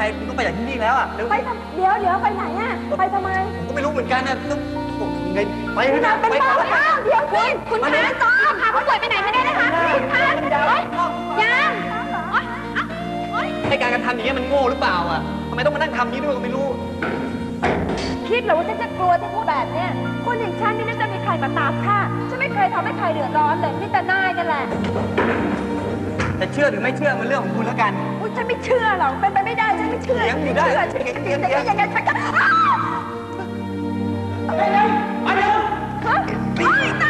ภัยคุณต้องไปจากที่นี่แล้วอะเร็วไปทำเดี๋ยวเดี๋ยวไปไหนอะ ไปทำไม ผมก็ไม่รู้เหมือนกันนะต้องผมไงไปเถอะนะเป็นไปบ้าก่อนอ้าวเดี๋ยวคุณคุณมาคะเนี่ยจอมพาผู้ป่วยไปไหนไม่ได้นะคะคุณคะโอ๊ยยังโอ๊ยอะโอ๊ยไอการกระทำอย่างเงี้ยมันโง่หรือเปล่าอะทำไมต้องมานั่งทำนี้ด้วยก็ไม่รู้ คิดเหรอว่าฉันจะกลัวที่พูดแบบเนี้ยคนอย่างฉันนี่น่าจะมีใครมาตามฆ่าฉันไม่เคยทำให้ใครเดือดร้อนเลยนี่แต่นายนั่นแหละ แต่เชื่อหรือไม่เชื่อมันเรื่องของคุณแล้วกันอุ๊ย ฉันไม่เชื่อหรอกเป็นไปไม่ได้ฉันไม่เชื่อเถียงอยู่ได้ฉันไม่เชื่อฉันเถียงแต่เถียงยังไงฉันก็อ้าวอะไรเลยมาเร็วฮะเฮ้ยตา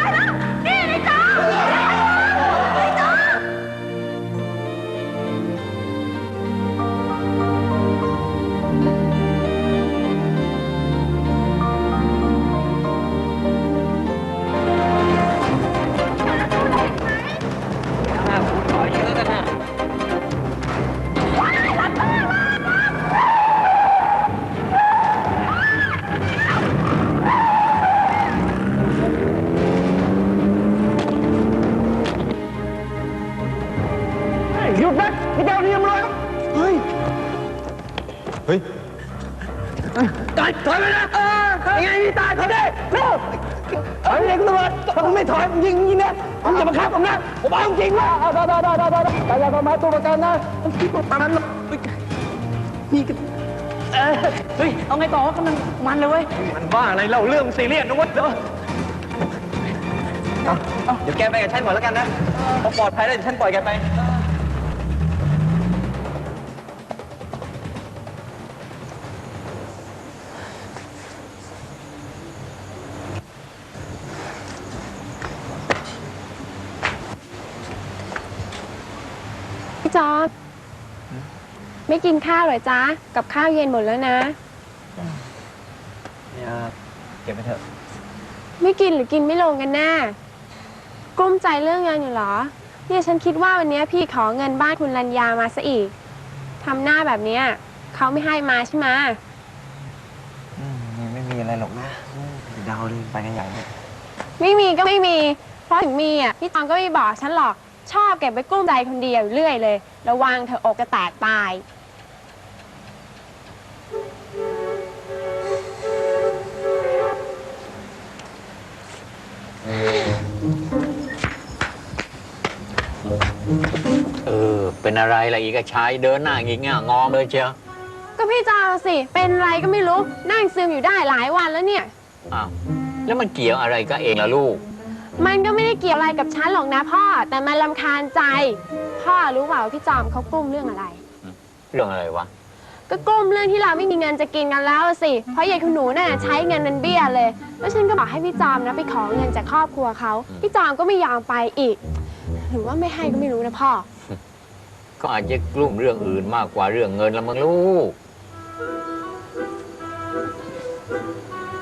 ได้ได้ได้แต่อย่าทำร้ายตัวประกันนะมคิดว่าตอนนั้นนี่ก็เออเฮ้ย เอาไงต่อกำลังมันเลยเว้ย มันบ้าอะไรเล่าเรื่องซีเรียสนะเว้ยเดี๋ยวเอาเอาเดี๋ยวแกไปกับฉันก่อนแล้วกันนะพอปลอดภัยแล้วเดี๋ยวฉันปล่อยแกไป จอมไม่กินข้าวเหรอจ๊ะ กับข้าวเย็นหมดแล้วนะ เนี่ยเก็บไปเถอะ ไม่กินหรือกินไม่ลงกันแน่กลุ้มใจเรื่องเงินอยู่เหรอ เนี่ยฉันคิดว่าวันนี้พี่ขอเงินบ้านคุณรัญญามาซะอีกทำหน้าแบบเนี้ยเขาไม่ให้มาใช่ไหมอืมไม่มีอะไรหรอกนะอืมเดาเลยไปกันใหญ่เลย ไม่มีก็ไม่มี เพราะถึงมีอะพี่จอมก็ไม่บอกฉันหรอก ชอบเก็บไปกลุ้มใจคนเดียวอยู่เรื่อยเลย ระวังเธออกจะแตกตาย เออ เป็นอะไรล่ะอีกอะชายเดินหน้างิกง่างอมเลยเชียวก็พี่จอมสิ เป็นอะไรก็ไม่รู้ นั่งซึมอยู่ได้หลายวันแล้วเนี่ย อ้าวแล้วมันเกี่ยวอะไรก็เองล่ะลูก มันก็ไม่ได้เกี่ยวอะไรกับฉันหรอกนะพ่อ แต่มันลำคาญใจ พ่อรู้เปล่าว่าพี่จอมเขากลุ้มเรื่องอะไร เรื่องอะไรวะ ก็กลุ้มเรื่องที่เราไม่มีเงินจะกินกันแล้วอะสิ เพราะยายคุณหนูน่ะใช้เงินเป็นเบี้ยเลย แล้วฉันก็บอกให้พี่จอมนะไปขอเงินจากครอบครัวเขา พี่จอมก็ไม่ยอมไปอีก หรือว่าไม่ให้ก็ไม่รู้นะพ่อ ก็อาจจะกลุ่มเรื่องอื่นมากกว่าเรื่องเงินละมึงลูก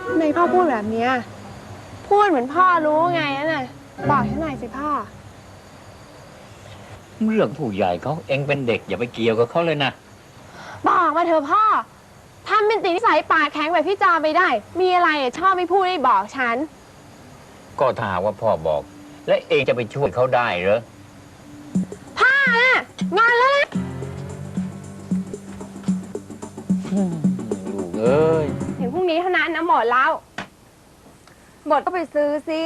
ทำไมพ่อพูดแบบเนี้ย พูดเหมือนพ่อรู้ไงนั่นน่ะบอกฉันหน่อยสิพ่อ เรื่องผู้ใหญ่เขาเองเป็นเด็กอย่าไปเกี่ยวกับเขาเลยนะ บอกมาเถอะพ่อทำเป็นติดนิสัยปากแข็งแบบพี่จอมไปได้ มีอะไรอะชอบไม่พูดไม่บอกฉัน ก็ถ้าหากว่าพ่อบอก และเองจะไปช่วยเขาได้เหรอ พ่อน่ะงอนแล้วนะลูกเอ้ย ถึงพรุ่งนี้เท่านั้นนะหมดแล้ว หมดก็ไปซื้อสิ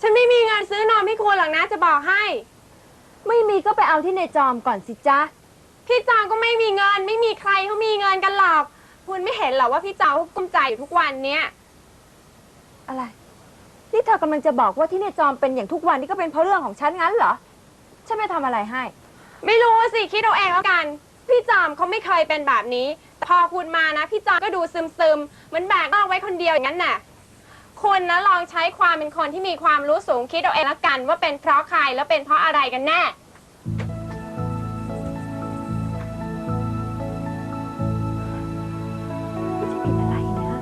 ฉันไม่มีเงินซื้อนมให้คุณหรอกนะจะบอกให้ ไม่มีก็ไปเอาที่ในจอมก่อนสิจ๊ะ พี่จอมก็ไม่มีเงิน ไม่มีใครเขามีเงินกันหรอก คุณไม่เห็นเหรอว่าพี่จอมเขากุ้มใจอยู่ทุกวันเนี้ยอะไร นี่เธอกำลังจะบอกว่าที่ในจอมเป็นอย่างทุกวันนี่ก็เป็นเพราะเรื่องของฉันงั้นเหรอ ฉันไม่ทำอะไรให้ ไม่รู้สิคิดเอาเองแล้วกัน พี่จอมเขาไม่เคยเป็นแบบนี้แต่พอคุณมานะ พี่จอมก็ดูซึมซึมๆเหมือนแบกโลกไว้คนเดียวอย่างนั้นน่ะ คุณนะลองใช้ความเป็นคนที่มีความรู้สูงคิดเอาเองแล้วกัน ว่าเป็นเพราะใครแล้วเป็นเพราะอะไรกันแน่ผิดอะไรนะ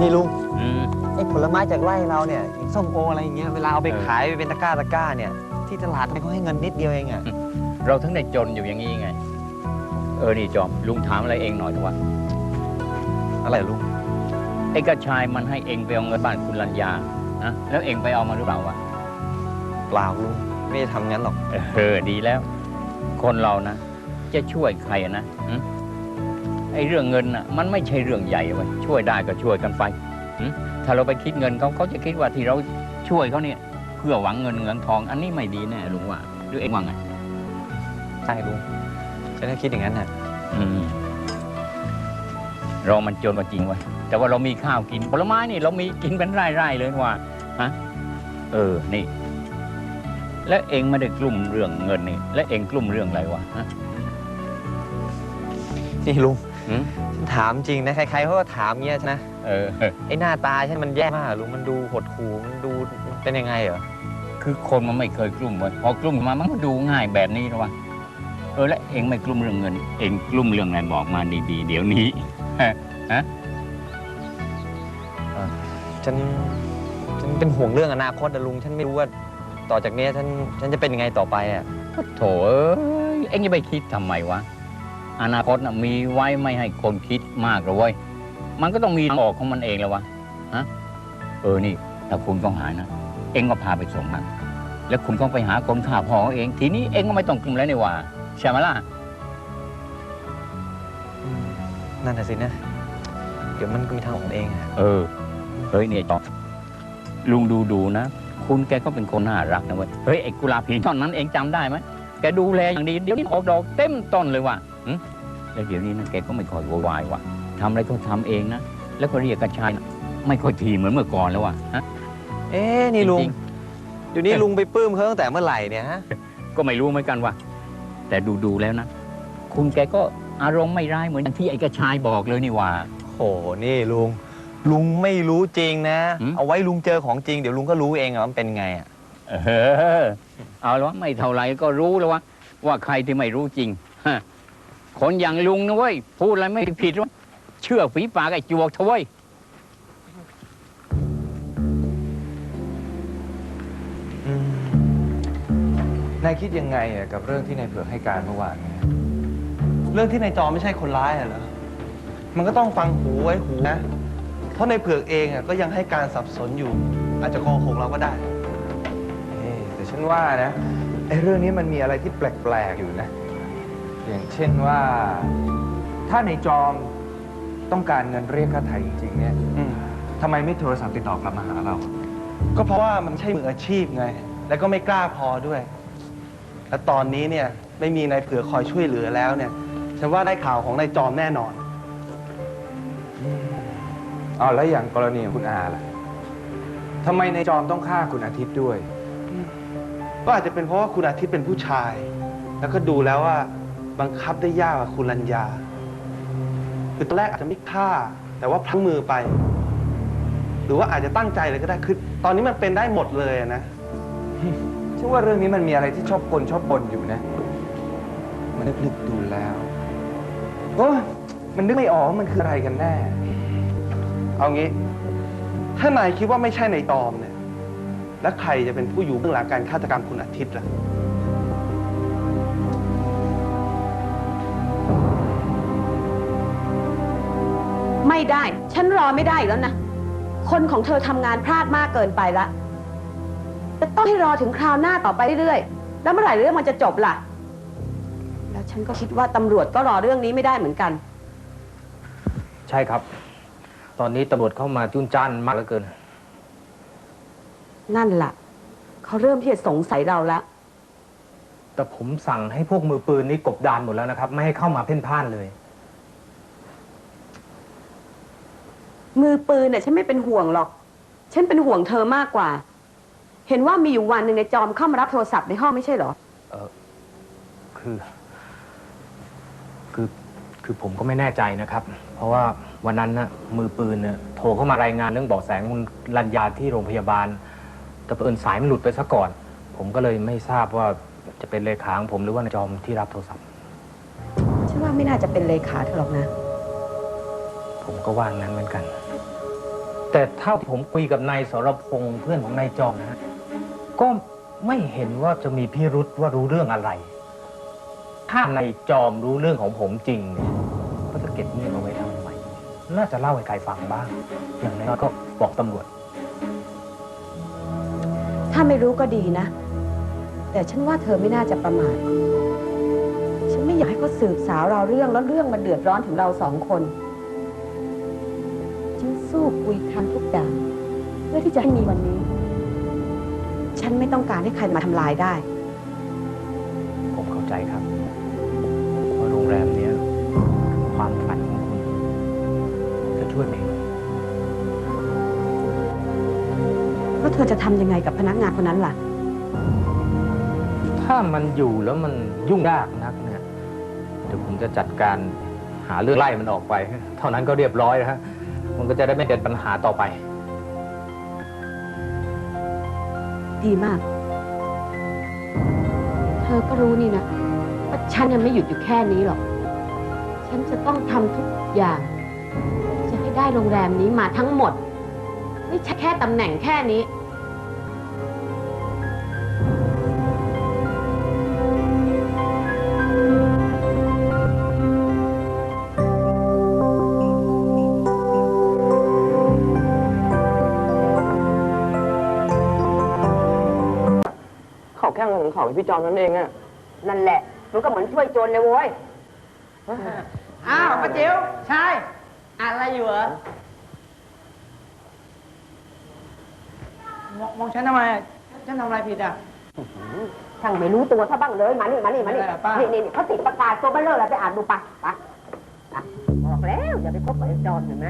นี่ลุงอืม ไอ้ผลไม้จากไร่เราเนี่ยอย่างส้มโออะไรอย่างเงี้ย เวลาเอาไปเออ ขายไปเป็นตะกร้าตะกร้าเนี่ย ที่ตลาดเนี่ยเขาให้เงินนิดเดียวเองอะเราทั้งได้จนอยู่อย่างนี้ไง เออ นี่จอม ลุงถามอะไรเองหน่อยเถอะวะอะไรลุง ไอ้กระชายมันให้เองไปเอาเงินบ้านคุณรัญญานะแล้วเองไปเอามาหรือเปล่าวะเปล่าลุงไม่ได้ทำงั้นหรอก เออดีแล้ว คนเรานะ จะช่วยใครอะนะหึไอ้เรื่องเงินน่ะมันไม่ใช่เรื่องใหญ่เว้ยช่วยได้ก็ช่วยกันไปหึถ้าเราไปคิดเงินเขาเขาจะคิดว่าที่เราช่วยเขาเนี่ย เพื่อหวังเงินเงินทอง อันนี้ไม่ดีแน่ลุงว่าหรือเองว่าไงใช่ลุงฉันก็คิดอย่างนั้นน่ะอืมเรามันจนกว่าจริงเว้ย แต่ว่าเรามีข้าวกินผลไม้นี่เรามีกินเป็นไร่ๆเลยว่าฮะเออนี่ แล้วเองไม่ได้กลุ่มเรื่องเงินนี่ แล้วเองกลุ่มเรื่องอะไรวะฮะนี่ลุงหืมฉันถามจริงนะ ใครๆเขาก็ถามเงี้ยนะ เออ ไอ้หน้าตาฉันมันแย่มากลุงมันดูหดหู่มันดูเป็นยังไงเหรอ คือคนมันไม่เคยกลุ่มเว้ยพอกลุ่มมามันก็ดูง่ายแบบนี้นะวะเออแล้วเองไม่กลุ่มเรื่องเงิน เองกลุ่มเรื่องอะไรบอกมาดีๆ เดี๋ยวนี้ ฉัน ฉันเป็นห่วงเรื่องอนาคตนะลุง ฉันไม่รู้ว่าต่อจากเนี้ยฉัน ฉันจะเป็นยังไงต่อไปอะ โถเอ้ยเอ็งจะไปคิดทำไมวะ อนาคตน่ะมีไว้ไม่ให้คนคิดมากหรอกเว้ย มันก็ต้องมีทางออกของมันเองแล้ววะ ฮะ เออ นี่ถ้าคุณต้องหานะ เอ็งก็พาไปส่งมัน แล้วคุณก็ไปหาคนข่าพ่อเขาเอง ทีนี้เอ็งก็ไม่ต้องกลุ่มแล้วนี่หว่าใช่ไหมล่ะ นั่นน่ะสินะ เดี๋ยวมันก็มีทางออกของเองอะเออ เฮ้ยเนี่ยจอลุงดูดูๆนะ คุณแกก็เป็นคนน่ารักนะเว้ย เฮ้ยไอ้กุหลาบผีท่อนนั้นเองจำได้ไหมแกดูแลอย่างดี เดี๋ยวนี้ออกดอกเต็มต้นเลยว่ะหึแล้วเดี๋ยวนี้นะแกก็ไม่ค่อยโวยวายว่ะทำอะไรก็ทำเองนะ แล้วก็เรียกกระชายนะไม่ค่อยทีเหมือนเมื่อก่อนแล้วว่ะฮะ เอ๊ะนี่ลุงจริง เดี๋ยวนี้ลุงไปปลื้มเขาตั้งแต่เมื่อไหร่เนี่ยฮะก็ไม่รู้เหมือนกันว่ะ แต่ดูดูๆแล้วนะ คุณแกก็อารมณ์ไม่ร้ายเหมือนอย่างที่ไอ้กระชายบอกเลยนี่หว่าโหนี่ลุง ลุงไม่รู้จริงนะ หืม เอาไว้ลุงเจอของจริง เดี๋ยวลุงก็รู้เองอะว่ามันเป็นไงอะเออ เอาแล้ววะไม่เท่าไหรก็รู้แล้ววะว่าใครที่ไม่รู้จริงฮะคนอย่างลุงนะเว้ย พูดอะไรไม่ผิดวะเชื่อฝีปากไอ้จวกเถอะเว้ย นายคิดยังไงอะกับเรื่องที่นายเผือกให้การเมื่อวานเนี่ยเรื่องที่นายจอไม่ใช่คนร้ายอะเหรอ มันก็ต้องฟังหูไว้หูนะ เพราะในายเผือกเองอะก็ยังให้การสับสนอยู่ อาจจะโกหกเราก็ได้ เอ๊ะแต่ฉันว่านะไอ้เรื่องนี้มันมีอะไรที่แปลกๆอยู่นะ อย่างเช่นว่า ถ้าในจอมต้องการเงินเรียกค่าไถ่จริงๆเนี่ยอืม ทำไมไม่โทรศัพท์ติดต่อกลับมาหาเรา ก็เพราะว่ามันใช่มืออาชีพไง แล้วก็ไม่กล้าพอด้วย และตอนนี้เนี่ยไม่มีนายเผือกคอยช่วยเหลือแล้วเนี่ย ฉันว่าได้ข่าวของนายจอมแน่นอนอ๋ อแล้วอย่างกรณีของคุณอาล่ะทำไมในจอมต้องฆ่าคุณอาทิตย์ด้วย ก็อาจจะเป็นเพราะว่าคุณอาทิตย์เป็นผู้ชาย แล้วก็ดูแล้วว่าบังคับได้ยากกว่าคุณรัญญาคือตอนแรกอาจจะไม่ฆ่า แต่ว่าพลั้งมือไป หรือว่าอาจจะตั้งใจเลยก็ได้คือตอนนี้มันเป็นได้หมดเลยอะนะฉันว่าเรื่องนี้มันมีอะไรที่ชอบกลชอบบนอยู่นะ มันนึกๆดูแล้วโอ้ยมันนึกไม่ออกว่ามันคืออะไรกันแน่ เอางี้ ถ้านายคิดว่าไม่ใช่ในายตอมเนี่ย แล้วใครจะเป็นผู้อยู่เบื้องหลังการฆาตกรรมคุณอาทิตย์ล่ะ ไม่ได้ ฉันรอไม่ได้อีกแล้วนะ คนของเธอทำงานพลาดมากเกินไปละ จะต้องให้รอถึงคราวหน้าต่อไปเรื่อยๆ แล้วเมื่อไหร่เรื่องมันจะจบล่ะ แล้วฉันก็คิดว่าตำรวจก็รอเรื่องนี้ไม่ได้เหมือนกัน ใช่ครับ ตอนนี้ตำรวจเข้ามาจุนจ้านมากเหลือเกิน นั่นล่ะ เขาเริ่มที่จะสงสัยเราแล้ว แต่ผมสั่งให้พวกมือปืนนี้กบดานหมดแล้วนะครับ ไม่ให้เข้ามาเพ่นพ่านเลย มือปืนเนี่ยฉันไม่เป็นห่วงหรอก ฉันเป็นห่วงเธอมากกว่า เห็นว่ามีอยู่วันหนึ่งในจอมเข้ามารับโทรศัพท์ในห้องไม่ใช่เหรอคือ คือ คือผมก็ไม่แน่ใจนะครับ เพราะว่า วันนั้นนะมือปืนเนี่ยโทรเข้ามารายงานเรื่องเบาะแสคุณรัญญาที่โรงพยาบาล แต่เผอิญสายมันหลุดไปซะก่อน ผมก็เลยไม่ทราบว่าจะเป็นเลขาของผมหรือว่านายจอมที่รับโทรศัพท์ ฉันว่าไม่น่าจะเป็นเลขาเธอหรอกนะ ผมก็ว่างั้นเหมือนกัน แต่เท่าที่ผมคุยกับนายสรพงษ์เพื่อนของนายจอมนะฮะก็ไม่เห็นว่าจะมีพิรุษว่ารู้เรื่องอะไร ถ้านายจอมรู้เรื่องของผมจริงเนี่ยก็จะเก็บเงียบเอาไว้ทำไม น่าจะเล่าให้ใครฟังบ้าง อย่างน้อยก็บอกตำรวจ ถ้าไม่รู้ก็ดีนะ แต่ฉันว่าเธอไม่น่าจะประมาท ฉันไม่อยากให้เขาสืบสาวเราเรื่องแล้วเรื่องมันเดือดร้อนถึงเราสองคน ฉันสู้คุยทำทุกอย่างเพื่อที่จะให้มีวันนี้ ฉันไม่ต้องการให้ใครมาทำลายได้ ผมเข้าใจครับว่าโรงแรม ธอจะทำยังไงกับพนักงานคนนั้นล่ะ ถ้ามันอยู่แล้วมันยุ่งยากนักเนี่ยเดี๋ยวผมจะจัดการหาเรื่องไล่มันออกไป เท่านั้นก็เรียบร้อยนะฮะมันก็จะได้ไม่เป็นปัญหาต่อไป ดีมาก เธอก็รู้นี่นะว่าฉันยังไม่หยุดอยู่แค่นี้หรอก ฉันจะต้องทำทุกอย่าง จะให้ได้โรงแรมนี้มาทั้งหมดไม่ใช่แค่ตำแหน่งแค่นี้ ขาแค่เงินของเขาพี่จอมนั่นเองอะนั่นแหละ มันก็เหมือนช่วยโจรเลยโว้ย อ้าวป้าจิ๋วใช่อะไรอยู่เหรอมองมองฉันทำไมอะฉันทำอะไรผิดอะ ช่างไม่รู้ตัวซะบ้างเลย มานี่ มานี่ มานี่ อะไรอะป้านี่ นี่นี่เขาติดประกาศตัวเบลเลอร์แล้วไปอ่านดูปะปะปะบอกแล้ว อย่าไปคบกับไอ้จอนเห็นไหม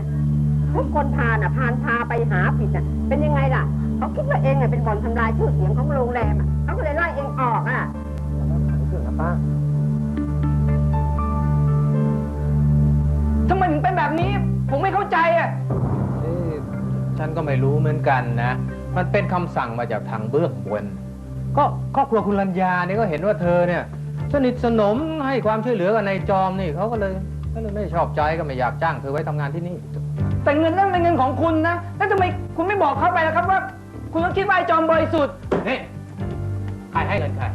ทุกคนพาน่ะพานพาไปหาผิดน่ะ เป็นยังไงล่ะ เขาคิดว่าเองน่ะเป็นบ่อนทำลายชื่อเสียงของโรงแรมอะเขาก็เลยไล่เองออกอะทำไมถึงเป็นแบบนี้ ผมไม่เข้าใจอะเอ๊ะฉันก็ไม่รู้เหมือนกันนะ มันเป็นคำสั่งมาจากทางเบื้องบน ก็ครอบครัวคุณรัญญาเนี่ยก็เห็นว่าเธอเนี่ย สนิทสนมให้ความช่วยเหลือกับนายจอมนี่เขาก็เลยก็เลยไม่ชอบใจก็ไม่อยากจ้างเธอไว้ทำงานที่นี่ แต่เงินนั่นเป็นเงินของคุณนะ แล้วทำไมคุณไม่บอกเขาไปล่ะครับว่า คุณต้องคิดว่าไอ้จอมบริสุทธิ์นี่ใครให้เงินใคร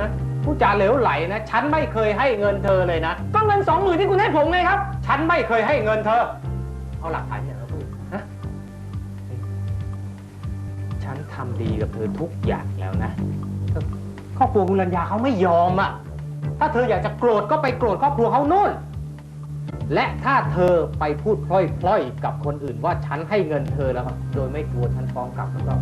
นะผู้จาเหลวไหลนะ ฉันไม่เคยให้เงินเธอเลยนะ ก็เงินสองหมื่นที่คุณให้ผมไงครับ ฉันไม่เคยให้เงินเธอ เอาหลักฐานที่ไหนมาพูดนะนี่ฉันทำดีกับเธอทุกอย่างแล้วนะแต่ครอบครัวคุณรัญญาเขาไม่ยอมอะ ถ้าเธออยากจะโกรธก็ไปโกรธครอบครัวเขานู่น และถ้าเธอไปพูดพล่อยๆกับคนอื่นว่าฉันให้เงินเธอแล้ว โดยไม่กลัวฉันฟ้องกลับแล้วก็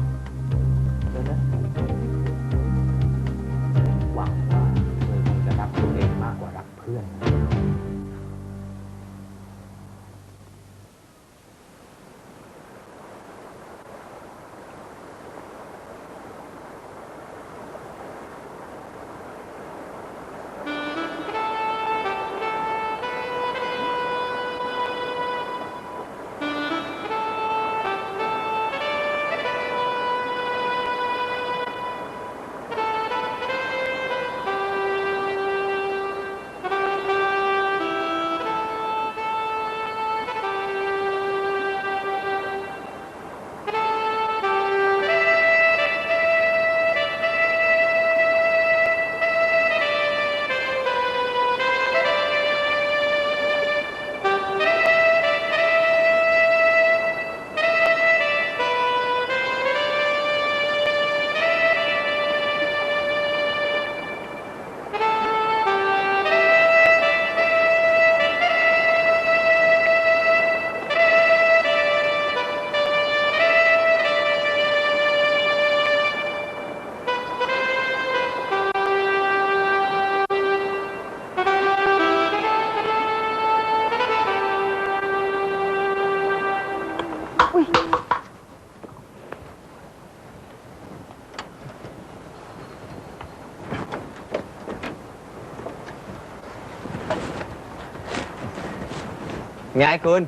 ไงคุณ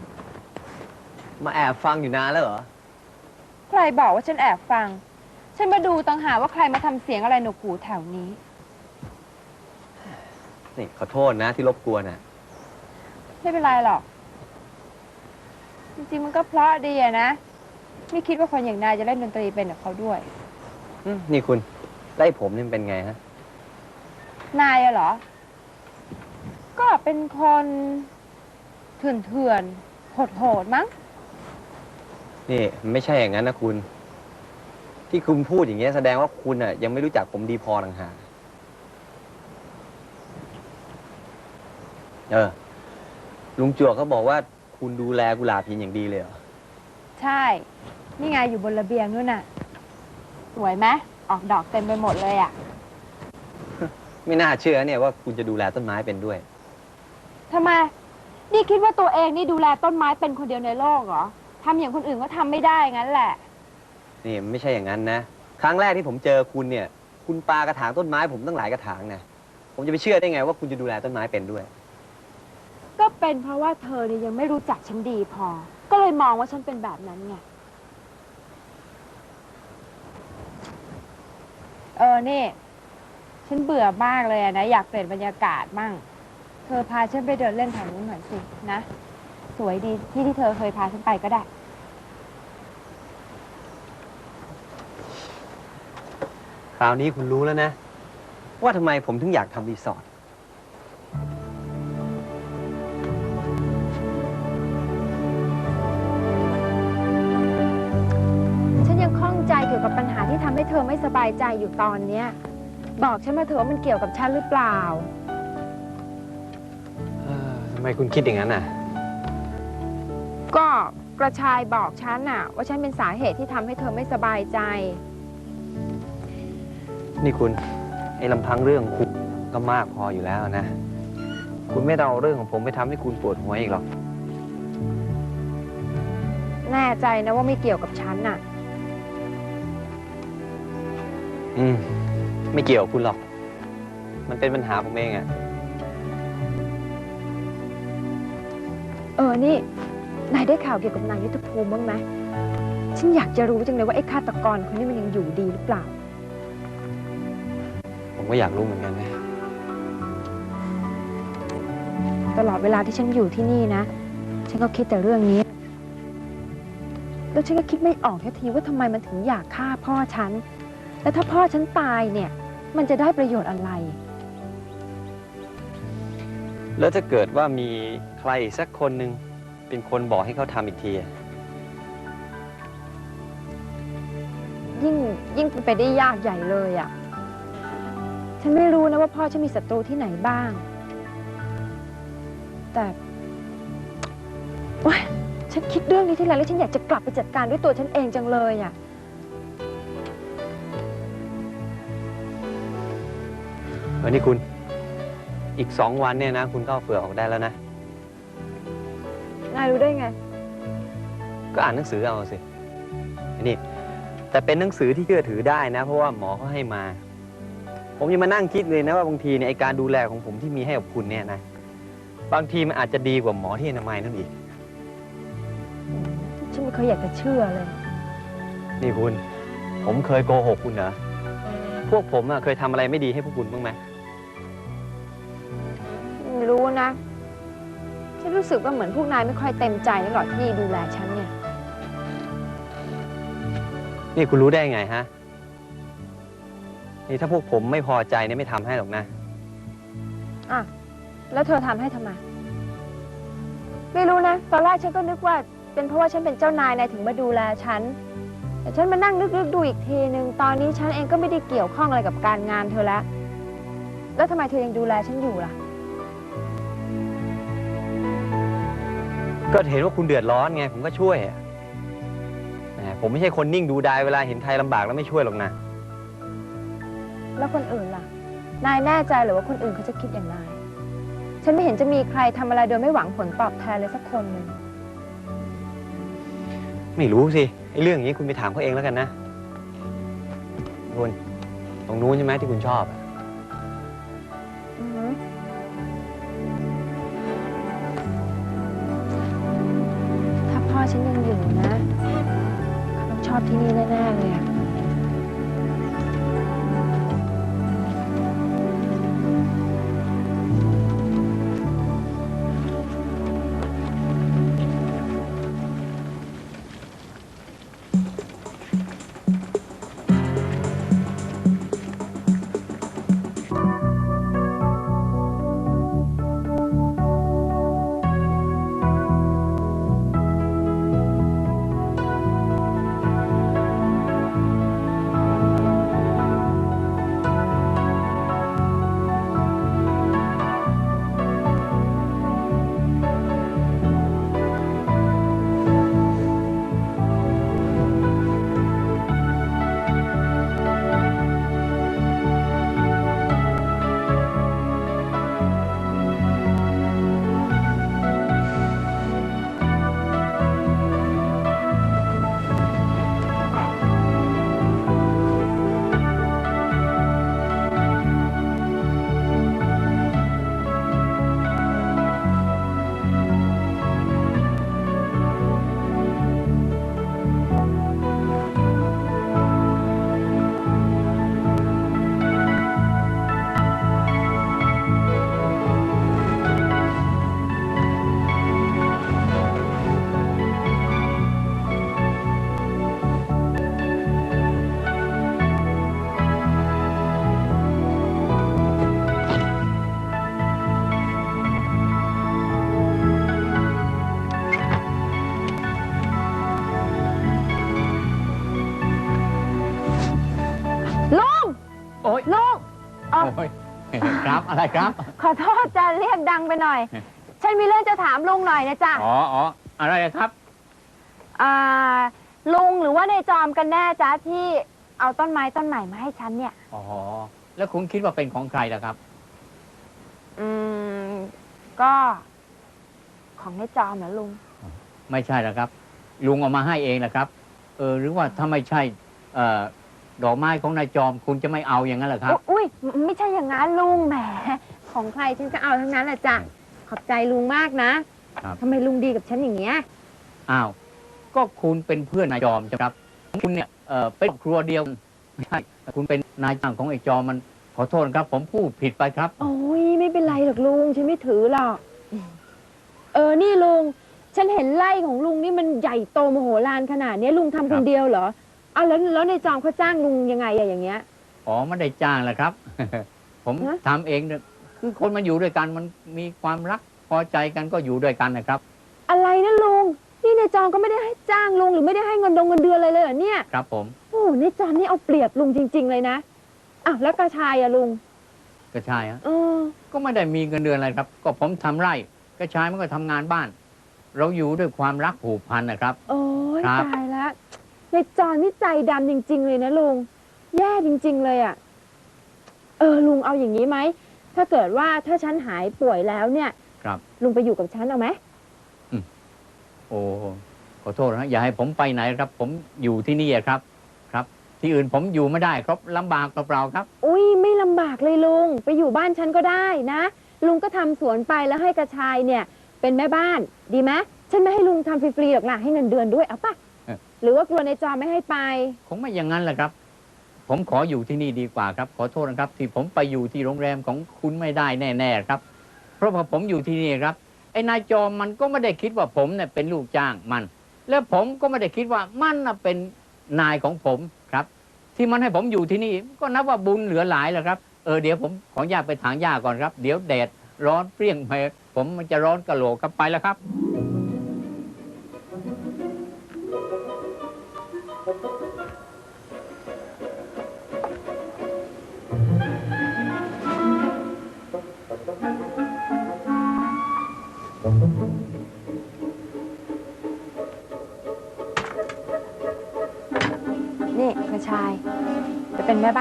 มาแอบฟังอยู่นานแล้วเหรอ ใครบอกว่าฉันแอบฟัง ฉันมาดูตังหาว่าใครมาทำเสียงอะไรหนวกหูแถวนี้ นี่ขอโทษนะที่รบกวนนะไม่เป็นไรหรอก จริงๆมันก็เพราะดีอะนะ ไม่คิดว่าคนอย่างนายจะเล่นดนตรีเป็นกับเขาด้วย อืมนี่คุณไล่ผมนี่มันเป็นไงฮะ นายอะเหรอ ก็เป็นคน เถื่อนเถื่อนโหดโหดๆมั้ง นี่มันไม่ใช่อย่างนั้นนะคุณ ที่คุณพูดอย่างเงี้ยแสดงว่าคุณอะยังไม่รู้จักผมดีพอต่างหากเออ ลุงจวกเขาบอกว่าคุณดูแลกุหลาบหินอย่างดีเลยเหรอ ใช่ นี่ไงอยู่บนระเบียงนู่นน่ะ สวยไหมออกดอกเต็มไปหมดเลยอะ ไม่น่าเชื่อเนี่ยว่าคุณจะดูแลต้นไม้เป็นด้วย ทำไม นี่คิดว่าตัวเองนี่ดูแลต้นไม้เป็นคนเดียวในโลกเหรอทำอย่างคนอื่นก็ทำไม่ได้งั้นแหละ นี่มันไม่ใช่อย่างนั้นนะ ครั้งแรกที่ผมเจอคุณเนี่ย คุณปากระถางต้นไม้ผมตั้งหลายกระถางนะผมจะไปเชื่อได้ไงว่าคุณจะดูแลต้นไม้เป็นด้วย ก็เป็นเพราะว่าเธอเนี่ยยังไม่รู้จักฉันดีพอ ก็เลยมองว่าฉันเป็นแบบนั้นไง เออ นี่ ฉันเบื่อมากเลยอะนะ อยากเปลี่ยนบรรยากาศมั่ง เธอพาฉันไปเดินเล่นแถวนู้นหน่อยสินะ สวยดีที่ที่เธอเคยพาฉันไปก็ได้ คราวนี้คุณรู้แล้วนะ ว่าทำไมผมถึงอยากทำรีสอร์ทฉันยังข้องใจเกี่ยวกับปัญหาที่ทำให้เธอไม่สบายใจอยู่ตอนเนี้ย บอกฉันมาเถอะว่ามันเกี่ยวกับฉันหรือเปล่าเออทำไมคุณคิดอย่างนั้นน่ะ ก็กระชายบอกฉันน่ะ ว่าฉันเป็นสาเหตุที่ทำให้เธอไม่สบายใจ นี่คุณ ไอ้ลำพังเรื่องของคุณก็มากพออยู่แล้วนะ คุณไม่ต้องเอาเรื่องของผมไปทำให้คุณปวดหัวอีกหรอก แน่ใจนะว่าไม่เกี่ยวกับฉันน่ะ อืม ไม่เกี่ยวกับคุณหรอก มันเป็นปัญหาผมเองอะ เออ นี่ นายได้ข่าวเกี่ยวกับนายยุทธภูมิบ้างไหมฉันอยากจะรู้จังเลยว่าไอ้ฆาตกรคนนี้มันยังอยู่ดีหรือเปล่า ผมก็อยากรู้เหมือนกันนะ ตลอดเวลาที่ฉันอยู่ที่นี่นะ ฉันก็คิดแต่เรื่องนี้ แล้วฉันก็คิดไม่ออกแค่ทีว่าทำไมมันถึงอยากฆ่าพ่อฉัน แล้วถ้าพ่อฉันตายเนี่ย มันจะได้ประโยชน์อะไร แล้วถ้าเกิดว่ามีใครอีกสักคนหนึ่งเป็นคนบอกให้เขาทำอีกทีอะยิ่งยิ่งเป็นไปได้ยากใหญ่เลยอะ่ะ ฉันไม่รู้นะว่าพ่อฉันมีศัตรูที่ไหนบ้าง แต่โอ๊ยฉันคิดเรื่องนี้ที่ไรแล้วฉันอยากจะกลับไปจัดการด้วยตัวฉันเองจังเลยอะ่ะ เออนี่คุณ อีกสองวันเนี่ยนะ คุณก็เอาเปลือกออกได้แล้วนะ นายรู้ได้ไง ก็อ่านหนังสือเอาสิอันนี่แต่เป็นหนังสือที่เชื่อถือได้นะ เพราะว่าหมอเขาให้มา ผมยังมานั่งคิดเลยนะว่าบางทีเนี่ยไอการดูแลของผมที่มีให้กับคุณเนี่ยนะ บางทีมันอาจจะดีกว่าหมอที่อนามัยนั่นอีก ฉันไม่เคยอยากจะเชื่อเลย นี่คุณ ผมเคยโกหกคุณเหรอ พวกผมอะเคยทำอะไรไม่ดีให้พวกคุณบ้างไหมไม่ รู้นะ ฉันรู้สึกว่าเหมือนพวกนายไม่ค่อยเต็มใจนักหรอกที่ดูแลฉันเนี่ย นี่คุณรู้ได้ไงฮะ นี่ถ้าพวกผมไม่พอใจเนี่ยไม่ทำให้หรอกนะ อะ แล้วเธอทำให้ทำไม ไม่รู้นะ ตอนแรกฉันก็นึกว่า เป็นเพราะว่าฉันเป็นเจ้านายนายถึงมาดูแลฉัน แต่ฉันมานั่งนึกๆดูอีกทีหนึ่งตอนนี้ฉันเองก็ไม่ได้เกี่ยวข้องอะไรกับการงานเธอแล้ว แล้วทำไมเธอยังดูแลฉันอยู่ล่ะ ก็เห็นว่าคุณเดือดร้อนไง ผมก็ช่วยอะแหมผมไม่ใช่คนนิ่งดูดายเวลาเห็นใครลำบากแล้วไม่ช่วยหรอกนะ แล้วคนอื่นล่ะ นายแน่ใจเหรือว่าคนอื่นเขาจะคิดอย่างนาย ฉันไม่เห็นจะมีใครทำอะไรโดยไม่หวังผลตอบแทนเลยสักคนหนึ่งไม่รู้สิไอ้เรื่องอย่างนี้คุณไปถามเขาเองแล้วกันนะคุณตรงนู้นใช่ไหมที่คุณชอบอะ พ่อฉันยังอยู่นะเขาต้องชอบที่นี่แน่ๆเลยอะ ครับ ขอโทษจะเรียกดังไปหน่อย ฉันมีเรื่องจะถามลุงหน่อยนะจ๊ะอ๋ออ๋ออะไรครับอ่าลุงหรือว่าในจอมกันแน่จ๊ะที่เอาต้นไม้ต้นใหม่มาให้ฉันเนี่ย อ๋อแล้วคุณคิดว่าเป็นของใครล่ะครับ อืม ก็ ของในจอมเหรอลุง ไม่ใช่แล้วครับ ลุงเอามาให้เองนะครับ เออ หรือว่าถ้าไม่ใช่ เอ่อ ดอกไม้ของนายจอมคุณจะไม่เอาอย่างนั้นเหรอครับ อุ๊ยอุ๊ยไม่ใช่อย่างนั้นลุงแหม ของใครฉันก็เอาทั้งนั้นแหละจ้ะขอบใจลุงมากนะครับ ทำไมลุงดีกับฉันอย่างเงี้ยอ้าว ก็คุณเป็นเพื่อนนายจอมใช่ไหมครับ คุณเนี่ยเอ่อเป็นครัวเดียวกันไม่ใช่คุณเป็นนายจ้างของไอ้จอมมันขอโทษนะครับ ผมพูดผิดไปครับ โอ้ยไม่เป็นไรหรอกลุง ฉันไม่ถือหรอก เออนี่ลุง ฉันเห็นไร่ของลุงนี่มันใหญ่โตมโหฬารขนาดนี้ลุงทำคนเดียวเหรอเอาแล้วแล้วในจอมเขาจ้างลุงยังไงอะอย่างเงี้ย อ๋อไม่ได้จ้างแหละครับ ผมฮะ ทำเองเนี่ยคือคนมันอยู่ด้วยกันมันมีความรักพอใจกันก็อยู่ด้วยกันนะครับ อะไรนะลุง นี่ในจอมก็ไม่ได้ให้จ้างลุงหรือไม่ได้ให้เงินดงเงินเดือนอะไรเลยเหรอเนี่ย ครับผมโอ้ในจอมนี่เอาเปรียบลุงจริง ๆ เลยนะอ้าวแล้วกระชายอะลุงกระชายฮะเออก็ไม่ได้มีเงินเดือนอะไรครับ ก็ผมทำไร่กระชายมันก็ทำงานบ้าน เราอยู่ด้วยความรักผูกพันนะครับ โอ้ยครับ ตายแล้ว ในจอมนี่ใจดำจริง ๆ เลยนะลุง แย่จริง ๆ เลยอะเออลุงเอาอย่างนี้ไหม ถ้าเกิดว่าถ้าฉันหายป่วยแล้วเนี่ยครับ ลุงไปอยู่กับฉันเอาไหม โอ้ขอโทษนะอย่าให้ผมไปไหนครับ ผมอยู่ที่นี่อะครับ ครับ ที่อื่นผมอยู่ไม่ได้ครับลำบากเปล่าๆครับ อุ้ยไม่ลำบากเลยลุง ไปอยู่บ้านฉันก็ได้นะ ลุงก็ทำสวนไปแล้วให้กระชายเนี่ย เป็นแม่บ้านดีไหมฉันไม่ให้ลุงทำฟรีๆหรอกนะให้เงินเดือนด้วยเอาปะเออ หรือว่ากลัวในจอไม่ให้ไป คงไม่อย่างนั้นแหละครับ ผมขออยู่ที่นี่ดีกว่าครับ ขอโทษนะครับ ที่ผมไปอยู่ที่โรงแรมของคุณไม่ได้แน่ ๆ ครับ เพราะว่าผมอยู่ที่นี่ครับ ไอ้นายจอมมันก็ไม่ได้คิดว่าผมเนี่ยเป็นลูกจ้างมัน แล้วผมก็ไม่ได้คิดว่ามันน่ะเป็นนายของผมครับ ที่มันให้ผมอยู่ที่นี่ ก็นับว่าบุญเหลือหลายแล้วครับ เออเดี๋ยวผมขออนุญาตไปถางหญ้าก่อนครับ เดี๋ยวแดดร้อนเปรี้ยงไปผมมันจะร้อนกระโหลกครับไปแล้วครับ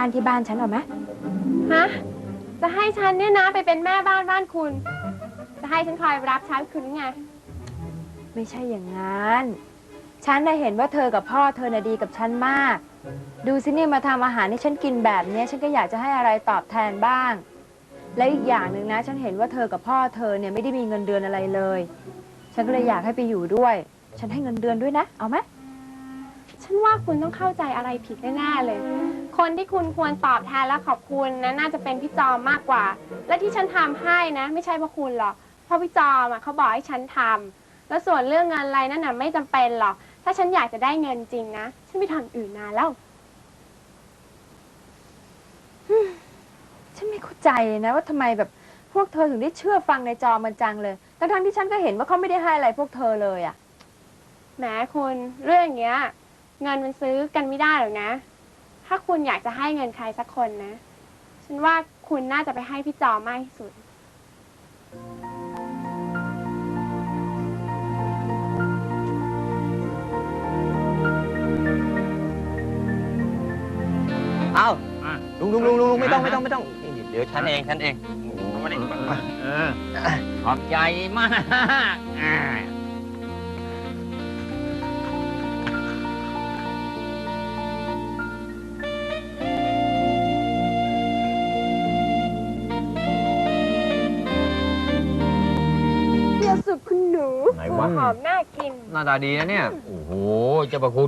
านที่บ้านฉันเอาไหมฮะ จะให้ฉันเนี่ยนะไปเป็นแม่บ้านบ้านคุณ จะให้ฉันคอยรับใช้คุณหรือไง ไม่ใช่อย่างนั้น ฉันน่ะเห็นว่าเธอกับพ่อเธอน่ะดีกับฉันมาก ดูสิเนี่ยมาทำอาหารให้ฉันกินแบบเนี้ยฉันก็อยากจะให้อะไรตอบแทนบ้าง แล้วอีกอย่างหนึ่งนะ ฉันเห็นว่าเธอกับพ่อเธอเนี่ยไม่ได้มีเงินเดือนอะไรเลย ฉันก็เลยอยากให้ไปอยู่ด้วย ฉันให้เงินเดือนด้วยนะ เอาไหม ฉันว่าคุณต้องเข้าใจอะไรผิดแน่ๆเลย คนที่คุณควรตอบแทนและขอบคุณนะน่าจะเป็นพี่จอมมากกว่า และที่ฉันทำให้นะ ไม่ใช่เพราะคุณหรอกเพราะพี่จอมอะเขาบอกให้ฉันทำแล้วส่วนเรื่องเงินอะไรนั่นน่ะไม่จำเป็นหรอก ถ้าฉันอยากจะได้เงินจริงนะ ฉันไปทำอื่นนานแล้ว ฉันไม่เข้าใจนะว่าทำไมแบบพวกเธอถึงได้เชื่อฟังในจอมันจังเลย ทั้งๆที่ฉันก็เห็นว่าเขาไม่ได้ให้อะไรพวกเธอเลยอะ แหมคุณเรื่องอย่างเงี้ย เงินมันซื้อกันไม่ได้หรอกนะ ถ้าคุณอยากจะให้เงินใครสักคนนะ ฉันว่าคุณน่าจะไปให้พี่จอมมากที่สุด เอ้าอะ ลุงลุงลุงลุงไม่ต้องอ่าไม่ต้องไม่ต้องนี่เดี๋ยวฉันเองฉันเอง เออขอบใจมากอ่า หอมน่ากิน หน้าตาดีนะเนี่ย โอ้โหเจ้าประคุณ